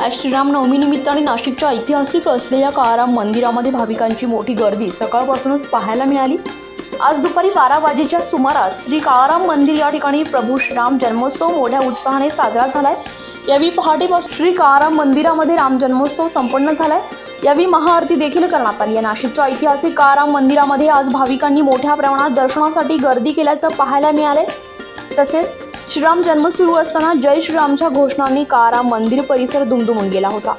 आज श्रीराम आणि नाशिकच्या ऐतिहासिक असलेल्या काळाराम मंदिरामध्ये भाविकांची मोठी गर्दी सकाळपासूनच पाहायला मिळाली. आज दुपारी बारा वाजेच्या सुमारास श्री काळाराम मंदिर या ठिकाणी प्रभू श्रीराम जन्मोत्सव मोठ्या उत्साहाने साजरा झालाय. यावेळी पहाटेपासून श्री काळाराम मंदिरामध्ये राम जन्मोत्सव संपन्न झालाय. यावेळी महाआरती देखील करण्यात आली. आहे नाशिकच्या ऐतिहासिक काळाराम मंदिरामध्ये आज भाविकांनी मोठ्या प्रमाणात दर्शनासाठी गर्दी केल्याचं पाहायला मिळालंय. तसेच श्रीराम जन्म सुरू असताना जय श्रीरामच्या घोषणांनी कारा मंदिर परिसर दुमदुमून गेला होता.